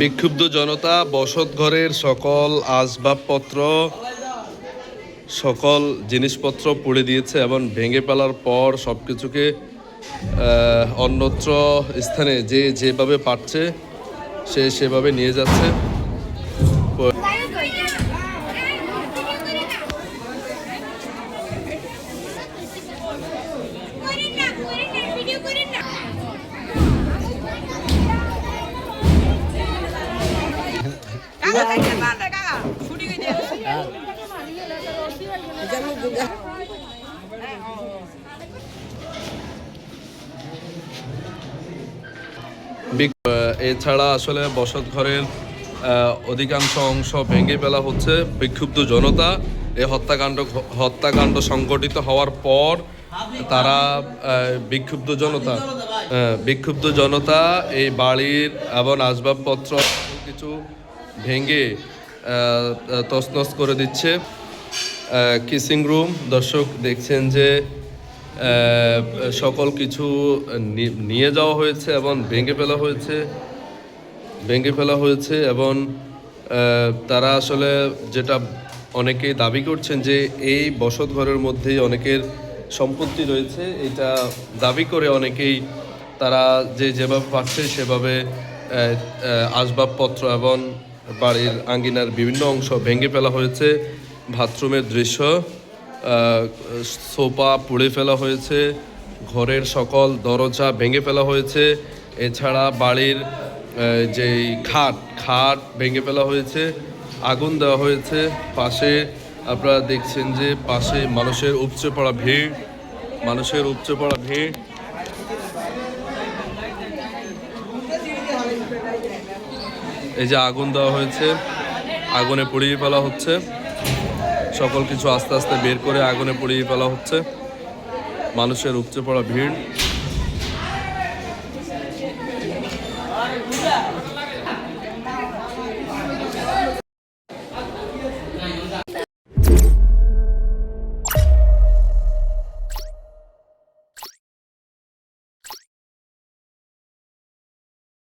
বিক্ষুব্ধ জনতা, বসত ঘরের সকল আসবাবপত্র, সকল জিনিসপত্র পুড়ে দিয়েছে এবং ভেঙে ফেলার পর সব কিছুকে অন্যত্র স্থানে যে যেভাবে পারছে, সে সেভাবে নিয়ে যাচ্ছে। এছাড়া আসলে বসত ঘরের অধিকাংশ অংশ ভেঙে ফেলা হচ্ছে। বিক্ষুব্ধ জনতা এই হত্যাকাণ্ড হত্যাকাণ্ড সংগঠিত হওয়ার পর তারা বিক্ষুব্ধ জনতা বিক্ষুব্ধ জনতা এই বাড়ির এবং আসবাবপত্র কিছু ভেঙে তছনছ করে দিচ্ছে। কিসিং রুম দর্শক দেখছেন যে সকল কিছু নিয়ে যাওয়া হয়েছে এবং ভেঙে ফেলা হয়েছে, ভেঙে ফেলা হয়েছে এবং তারা আসলে যেটা অনেকেই দাবি করছেন যে, এই বসত ঘরের মধ্যেই অনেকের সম্পত্তি রয়েছে। এটা দাবি করে অনেকেই তারা যে যেভাবে পাচ্ছে সেভাবে আসবাবপত্র এবং বাড়ির আঙ্গিনার বিভিন্ন অংশ ভেঙে ফেলা হয়েছে, বাথরুমের দৃশ্য সোফা পুড়ে ফেলা হয়েছে, ঘরের সকল দরজা ভেঙে ফেলা হয়েছে, এছাড়া বাড়ির যেই খাট খাট ভেঙে ফেলা হয়েছে, আগুন দেওয়া হয়েছে, পাশে আপনারা দেখছেন যে পাশে মানুষের উপচে পড়া ভিড়, মানুষের উপচে পড়া ভিড়। এই যে আগুন দেওয়া হয়েছে, আগুনে পুড়িয়ে ফেলা হচ্ছে। সকল কিছু আস্তে আস্তে বের করে আগুনে পুড়িয়ে ফেলা হচ্ছে। মানুষের উপচে পড়া ভিড়।